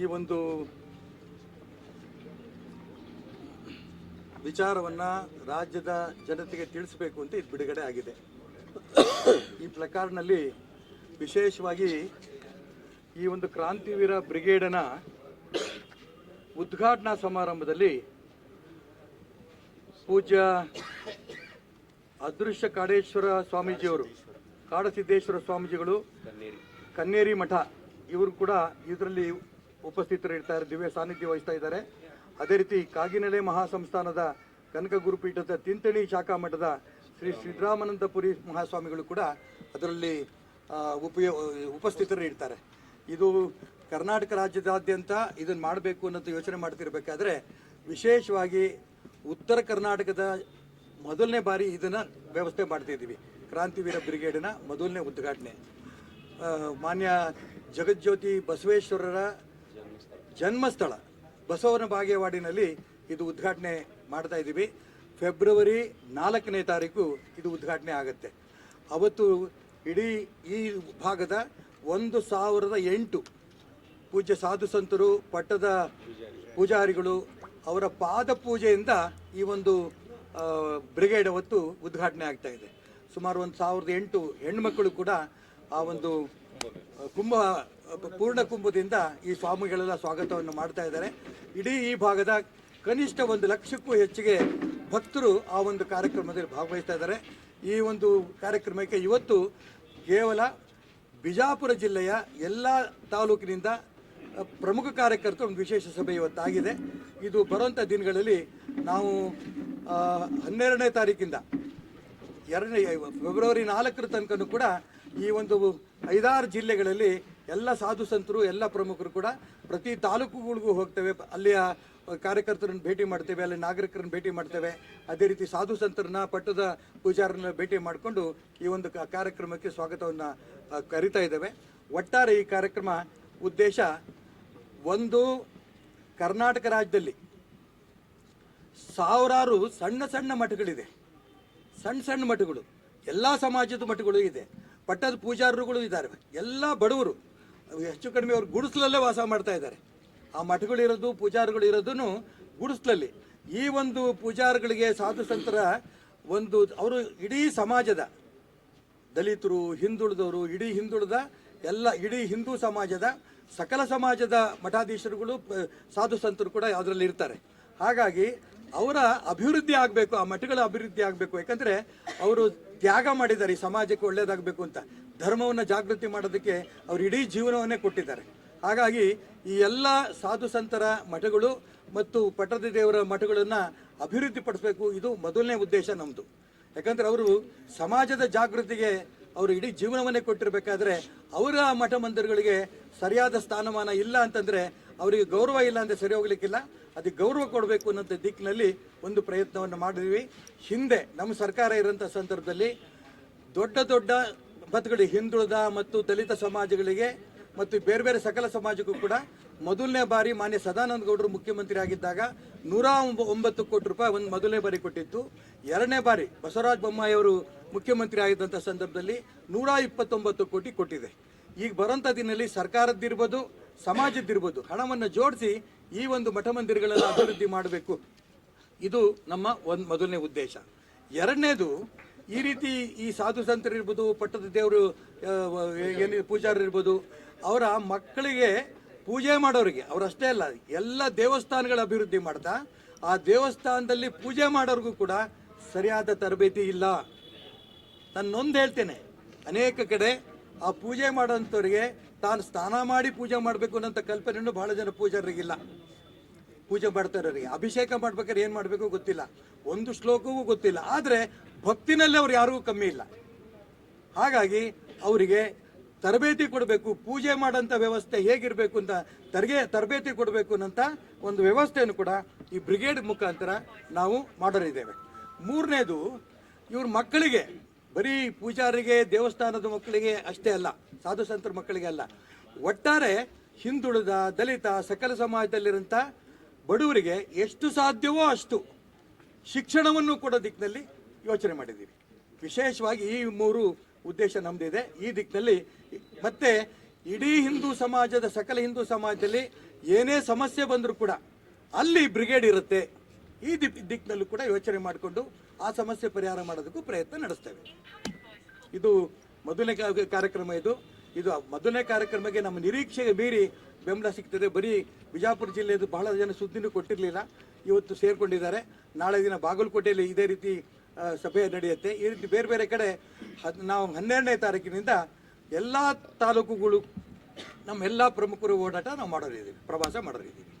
ಈ ಒಂದು ವಿಚಾರವನ್ನು ರಾಜ್ಯದ ಜನತೆಗೆ ತಿಳಿಸಬೇಕು ಅಂತ ಇದು ಬಿಡುಗಡೆ ಆಗಿದೆ. ಈ ಪ್ಲಕಾರ್ಡ್ನಲ್ಲಿ ವಿಶೇಷವಾಗಿ ಈ ಒಂದು ಕ್ರಾಂತಿವೀರ ಬ್ರಿಗೇಡನ ಉದ್ಘಾಟನಾ ಸಮಾರಂಭದಲ್ಲಿ ಪೂಜ್ಯ ಅದೃಶ್ಯ ಕಾಡೇಶ್ವರ ಸ್ವಾಮೀಜಿಯವರು ಕಾಡಸಿದ್ದೇಶ್ವರ ಸ್ವಾಮೀಜಿಗಳು ಕನ್ನೇರಿ ಮಠ ಇವರು ಕೂಡ ಇದರಲ್ಲಿ ಉಪಸ್ಥಿತರಿರ್ತಾರೆ, ದಿವ್ಯ ಸಾನ್ನಿಧ್ಯ ವಹಿಸ್ತಾ ಇದ್ದಾರೆ. ಅದೇ ರೀತಿ ಕಾಗಿನೆಲೆ ಮಹಾಸಂಸ್ಥಾನದ ಕನಕ ಗುರುಪೀಠದ ತಿಂತಣಿ ಶಾಖಾ ಮಠದ ಶ್ರೀ ಸಿದ್ದರಾಮನಂದಪುರಿ ಮಹಾಸ್ವಾಮಿಗಳು ಕೂಡ ಅದರಲ್ಲಿ ಉಪಯೋ ಉಪಸ್ಥಿತರು ಇರ್ತಾರೆ ಇದು ಕರ್ನಾಟಕ ರಾಜ್ಯದಾದ್ಯಂತ ಇದನ್ನು ಮಾಡಬೇಕು ಅನ್ನೋದು ಯೋಚನೆ ಮಾಡ್ತಿರ್ಬೇಕಾದ್ರೆ ವಿಶೇಷವಾಗಿ ಉತ್ತರ ಕರ್ನಾಟಕದ ಮೊದಲನೇ ಬಾರಿ ಇದನ್ನು ವ್ಯವಸ್ಥೆ ಮಾಡ್ತಿದ್ದೀವಿ. ಕ್ರಾಂತಿವೀರ ಬ್ರಿಗೇಡಿನ ಮೊದಲನೇ ಉದ್ಘಾಟನೆ. ಮಾನ್ಯ ಜಗಜ್ಯೋತಿ ಬಸವೇಶ್ವರರ ಜನ್ಮಸ್ಥಳ ಬಸವನ ಬಾಗೇವಾಡಿನಲ್ಲಿ ಇದು ಉದ್ಘಾಟನೆ ಮಾಡ್ತಾ ಇದ್ದೀವಿ. ಫೆಬ್ರವರಿ ನಾಲ್ಕನೇ ತಾರೀಕು ಇದು ಉದ್ಘಾಟನೆ ಆಗುತ್ತೆ. ಅವತ್ತು ಇಡೀ ಈ ಭಾಗದ ಒಂದು ಸಾವಿರದ ಎಂಟು ಪೂಜ್ಯ ಸಾಧು ಸಂತರು, ಪಟ್ಟದ ಪೂಜಾರಿಗಳು ಅವರ ಪಾದ ಪೂಜೆಯಿಂದ ಈ ಒಂದು ಬ್ರಿಗೇಡ್ ಅವತ್ತು ಉದ್ಘಾಟನೆ ಆಗ್ತಾ ಇದೆ. ಸುಮಾರು ಒಂದು ಸಾವಿರದ ಎಂಟು ಹೆಣ್ಮಕ್ಕಳು ಕೂಡ ಆ ಒಂದು ಕುಂಭ, ಪೂರ್ಣ ಕುಂಭದಿಂದ ಈ ಸ್ವಾಮಿಗಳೆಲ್ಲ ಸ್ವಾಗತವನ್ನು ಮಾಡ್ತಾ ಇದ್ದಾರೆ. ಇಡೀ ಈ ಭಾಗದ ಕನಿಷ್ಠ ಒಂದು ಲಕ್ಷಕ್ಕೂ ಹೆಚ್ಚಿಗೆ ಭಕ್ತರು ಆ ಒಂದು ಕಾರ್ಯಕ್ರಮದಲ್ಲಿ ಭಾಗವಹಿಸ್ತಾ ಇದ್ದಾರೆ. ಈ ಒಂದು ಕಾರ್ಯಕ್ರಮಕ್ಕೆ ಇವತ್ತು ಕೇವಲ ಬಿಜಾಪುರ ಜಿಲ್ಲೆಯ ಎಲ್ಲ ತಾಲೂಕಿನಿಂದ ಪ್ರಮುಖ ಕಾರ್ಯಕರ್ತರು ಒಂದು ವಿಶೇಷ ಸಭೆ ಇವತ್ತಾಗಿದೆ. ಇದು ಬರುವಂಥ ದಿನಗಳಲ್ಲಿ ನಾವು ಹನ್ನೆರಡನೇ ತಾರೀಕಿಂದ ಎರಡನೇ ಫೆಬ್ರವರಿ ನಾಲ್ಕರ ತನಕನೂ ಕೂಡ ಈ ಒಂದು ಐದಾರು ಜಿಲ್ಲೆಗಳಲ್ಲಿ ಎಲ್ಲ ಸಾಧು ಸಂತರು, ಎಲ್ಲ ಪ್ರಮುಖರು ಕೂಡ ಪ್ರತಿ ತಾಲೂಕುಗಳಿಗೂ ಹೋಗ್ತೇವೆ. ಅಲ್ಲಿಯ ಕಾರ್ಯಕರ್ತರನ್ನು ಭೇಟಿ ಮಾಡ್ತೇವೆ, ಅಲ್ಲಿ ನಾಗರಿಕರನ್ನು ಭೇಟಿ ಮಾಡ್ತೇವೆ. ಅದೇ ರೀತಿ ಸಾಧು ಸಂತರನ್ನ, ಪಟ್ಟದ ಪೂಜಾರನ್ನ ಭೇಟಿ ಮಾಡಿಕೊಂಡು ಈ ಒಂದು ಕಾರ್ಯಕ್ರಮಕ್ಕೆ ಸ್ವಾಗತವನ್ನು ಕರಿತಾ ಇದ್ದೇವೆ. ಒಟ್ಟಾರೆ ಈ ಕಾರ್ಯಕ್ರಮ ಉದ್ದೇಶ ಒಂದು ಕರ್ನಾಟಕ ರಾಜ್ಯದಲ್ಲಿ ಸಾವಿರಾರು ಸಣ್ಣ ಸಣ್ಣ ಮಠಗಳಿದೆ. ಸಣ್ಣ ಸಣ್ಣ ಮಠಗಳು, ಎಲ್ಲ ಸಮಾಜದ ಮಠಗಳು ಇದೆ. ಪಟ್ಟದ ಪೂಜಾರರುಗಳು ಇದ್ದಾರೆ. ಎಲ್ಲ ಬಡವರು, ಹೆಚ್ಚು ಕಡಿಮೆ ಅವರು ಗುಡಿಸ್ಲಲ್ಲೇ ವಾಸ ಮಾಡ್ತಾ ಇದ್ದಾರೆ. ಆ ಮಠಗಳಿರೋದು ಪೂಜಾರಿಗಳು ಇರೋದನ್ನು ಗುಡಿಸ್ಲಲ್ಲಿ. ಈ ಒಂದು ಪೂಜಾರಗಳಿಗೆ ಸಾಧು ಸಂತರ ಒಂದು, ಅವರು ಇಡೀ ಸಮಾಜದ, ದಲಿತರು, ಹಿಂದುಳಿದವರು, ಇಡೀ ಹಿಂದುಳಿದ, ಎಲ್ಲ ಇಡೀ ಹಿಂದೂ ಸಮಾಜದ, ಸಕಲ ಸಮಾಜದ ಮಠಾಧೀಶರುಗಳು, ಸಾಧು ಸಂತರು ಕೂಡ ಅದರಲ್ಲಿ ಇರ್ತಾರೆ. ಹಾಗಾಗಿ ಅವರ ಅಭಿವೃದ್ಧಿ ಆಗಬೇಕು, ಆ ಮಠಗಳ ಅಭಿವೃದ್ಧಿ ಆಗಬೇಕು. ಯಾಕಂದ್ರೆ ಅವರು ತ್ಯಾಗ ಮಾಡಿದ್ದಾರೆ, ಈ ಸಮಾಜಕ್ಕೆ ಒಳ್ಳೇದಾಗಬೇಕು ಅಂತ. ಧರ್ಮವನ್ನು ಜಾಗೃತಿ ಮಾಡೋದಕ್ಕೆ ಅವರು ಇಡೀ ಜೀವನವನ್ನೇ ಕೊಟ್ಟಿದ್ದಾರೆ. ಹಾಗಾಗಿ ಈ ಎಲ್ಲ ಸಾಧು ಸಂತರ ಮಠಗಳು ಮತ್ತು ಪಟ್ಟದ ದೇವರ ಮಠಗಳನ್ನು ಅಭಿವೃದ್ಧಿಪಡಿಸಬೇಕು, ಇದು ಮೊದಲನೇ ಉದ್ದೇಶ ನಮ್ಮದು ಯಾಕಂದ್ರೆ ಅವರು ಸಮಾಜದ ಜಾಗೃತಿಗೆ ಅವರು ಇಡೀ ಜೀವನವನ್ನೇ ಕೊಟ್ಟಿರಬೇಕಾದ್ರೆ ಅವರ ಮಠ ಮಂದಿರಗಳಿಗೆ ಸರಿಯಾದ ಸ್ಥಾನಮಾನ ಇಲ್ಲ ಅಂತಂದ್ರೆ ಅವರಿಗೆ ಗೌರವ ಇಲ್ಲ ಅಂದರೆ ಸರಿ ಹೋಗ್ಲಿಕ್ಕಿಲ್ಲ. ಅದಕ್ಕೆ ಗೌರವ ಕೊಡಬೇಕು ಅನ್ನೋಂಥ ದಿಕ್ಕಿನಲ್ಲಿ ಒಂದು ಪ್ರಯತ್ನವನ್ನು ಮಾಡಿದ್ವಿ. ಹಿಂದೆ ನಮ್ಮ ಸರ್ಕಾರ ಇರೋಂಥ ಸಂದರ್ಭದಲ್ಲಿ ದೊಡ್ಡ ದೊಡ್ಡ ಮತಗಳು ಹಿಂದುಳಿದ ಮತ್ತು ದಲಿತ ಸಮಾಜಗಳಿಗೆ ಮತ್ತು ಬೇರೆ ಬೇರೆ ಸಕಲ ಸಮಾಜಕ್ಕೂ ಕೂಡ ಮೊದಲನೇ ಬಾರಿ ಮಾನ್ಯ ಸದಾನಂದ ಗೌಡರು ಮುಖ್ಯಮಂತ್ರಿ ಆಗಿದ್ದಾಗ ನೂರ ಒಂಬ- ಒಂಬತ್ತು ಕೋಟಿ ರೂಪಾಯಿ ಒಂದು ಮೊದಲನೇ ಬಾರಿ ಕೊಟ್ಟಿತ್ತು. ಎರಡನೇ ಬಾರಿ ಬಸವರಾಜ ಬೊಮ್ಮಾಯಿ ಅವರು ಮುಖ್ಯಮಂತ್ರಿ ಆಗಿದ್ದಂಥ ಸಂದರ್ಭದಲ್ಲಿ ನೂರ ಇಪ್ಪತ್ತೊಂಬತ್ತು ಕೋಟಿ ಕೊಟ್ಟಿದೆ. ಈಗ ಬರೋಂಥ ದಿನದಲ್ಲಿ ಸರ್ಕಾರದ್ದಿರ್ಬೋದು, ಸಮಾಜದ್ದಿರ್ಬೋದು ಹಣವನ್ನು ಜೋಡಿಸಿ ಈ ಒಂದು ಮಠ ಮಂದಿರಗಳನ್ನು ಅಭಿವೃದ್ಧಿ ಮಾಡಬೇಕು. ಇದು ನಮ್ಮ ಒಂದು ಮೊದಲನೇ ಉದ್ದೇಶ. ಎರಡನೇದು, ಈ ರೀತಿ ಈ ಸಾಧು ಸಂತರು ಇರ್ಬೋದು, ಪಟ್ಟದ ದೇವರು ಏನು ಪೂಜಾರರು ಅವರ ಮಕ್ಕಳಿಗೆ ಪೂಜೆ ಮಾಡೋರಿಗೆ, ಅವರಷ್ಟೇ ಅಲ್ಲ, ಎಲ್ಲ ದೇವಸ್ಥಾನಗಳ ಅಭಿವೃದ್ಧಿ ಮಾಡ್ತಾ, ಆ ದೇವಸ್ಥಾನದಲ್ಲಿ ಪೂಜೆ ಮಾಡೋರಿಗೂ ಕೂಡ ಸರಿಯಾದ ತರಬೇತಿ ಇಲ್ಲ. ನಾನು ನೊಂದು ಹೇಳ್ತೇನೆ, ಅನೇಕ ಕಡೆ ಆ ಪೂಜೆ ಮಾಡೋಂಥವ್ರಿಗೆ ತಾನು ಸ್ನಾನ ಮಾಡಿ ಪೂಜೆ ಮಾಡಬೇಕು ಅನ್ನೋಂಥ ಕಲ್ಪನೆಯನ್ನು ಬಹಳ ಜನ ಪೂಜಾರರಿಗಿಲ್ಲ ಪೂಜೆ ಮಾಡ್ತಾರವರಿಗೆ. ಅಭಿಷೇಕ ಮಾಡ್ಬೇಕಾದ್ರೆ ಏನು ಮಾಡಬೇಕು ಗೊತ್ತಿಲ್ಲ. ಒಂದು ಶ್ಲೋಕವೂ ಗೊತ್ತಿಲ್ಲ. ಆದರೆ ಭಕ್ತಿನಲ್ಲಿ ಅವ್ರು ಯಾರಿಗೂ ಕಮ್ಮಿ ಇಲ್ಲ. ಹಾಗಾಗಿ ಅವರಿಗೆ ತರಬೇತಿ ಕೊಡಬೇಕು, ಪೂಜೆ ಮಾಡೋಂಥ ವ್ಯವಸ್ಥೆ ಹೇಗಿರಬೇಕು ಅಂತ ತರಗೆ ತರಬೇತಿ ಕೊಡಬೇಕು ಅನ್ನೋಂಥ ಒಂದು ವ್ಯವಸ್ಥೆಯನ್ನು ಕೂಡ ಈ ಬ್ರಿಗೇಡ್ ಮುಖಾಂತರ ನಾವು ಮಾಡೋರಿದ್ದೇವೆ. ಮೂರನೇದು, ಇವ್ರ ಮಕ್ಕಳಿಗೆ ಬರೀ ಪೂಜಾರಿಗೆ, ದೇವಸ್ಥಾನದ ಮಕ್ಕಳಿಗೆ ಅಷ್ಟೇ ಅಲ್ಲ, ಸಾಧು ಸಂತರ ಮಕ್ಕಳಿಗೆ ಅಲ್ಲ. ಒಟ್ಟಾರೆ ಹಿಂದುಳಿದ, ದಲಿತ, ಸಕಲ ಸಮಾಜದಲ್ಲಿರೋಂಥ ಬಡವರಿಗೆ ಎಷ್ಟು ಸಾಧ್ಯವೋ ಅಷ್ಟು ಶಿಕ್ಷಣವನ್ನು ಕೊಡೋ ದಿಕ್ಕಿನಲ್ಲಿ ಯೋಚನೆ ಮಾಡಿದ್ದೀವಿ. ವಿಶೇಷವಾಗಿ ಈ ಮೂರು ಉದ್ದೇಶ ನಮ್ಮದಿದೆ ಈ ದಿಕ್ಕಿನಲ್ಲಿ ಮತ್ತೆ ಇಡೀ ಹಿಂದೂ ಸಮಾಜದ, ಸಕಲ ಹಿಂದೂ ಸಮಾಜದಲ್ಲಿ ಏನೇ ಸಮಸ್ಯೆ ಬಂದರೂ ಕೂಡ ಅಲ್ಲಿ ಬ್ರಿಗೇಡ್ ಇರುತ್ತೆ. ಈ ದಿಕ್ ದಿಕ್ಕಿನಲ್ಲೂ ಕೂಡ ಯೋಚನೆ ಮಾಡಿಕೊಂಡು ಆ ಸಮಸ್ಯೆ ಪರಿಹಾರ ಮಾಡೋದಕ್ಕೂ ಪ್ರಯತ್ನ ನಡೆಸ್ತೇವೆ. ಇದು ಮೊದಲನೇ ಕಾರ್ಯಕ್ರಮ ಇದು. ಇದು ಮೊದಲನೇ ಕಾರ್ಯಕ್ರಮಕ್ಕೆ ನಮ್ಮ ನಿರೀಕ್ಷೆಗೆ ಮೀರಿ ಬೆಂಬಲ ಸಿಗ್ತದೆ. ಬರೀ ಬಿಜಾಪುರ ಜಿಲ್ಲೆಯದು ಬಹಳ ಜನ ಸುದ್ದಿನೂ ಕೊಟ್ಟಿರಲಿಲ್ಲ. ಇವತ್ತು ಸೇರಿಕೊಂಡಿದ್ದಾರೆ. ನಾಳೆ ದಿನ ಬಾಗಲಕೋಟೆಯಲ್ಲಿ ಇದೇ ರೀತಿ ಸಭೆ ನಡೆಯುತ್ತೆ. ಈ ರೀತಿ ಬೇರೆ ಬೇರೆ ಕಡೆ ನಾವು ಹನ್ನೆರಡನೇ ತಾರೀಕಿನಿಂದ ಎಲ್ಲ ತಾಲೂಕುಗಳು ನಮ್ಮ ಎಲ್ಲ ಪ್ರಮುಖರು ಓಡಾಟ ನಾವು ಮಾಡೋರಿದ್ದೀವಿ. ಪ್ರವಾಸ ಮಾಡೋರಿದ್ದೀವಿ.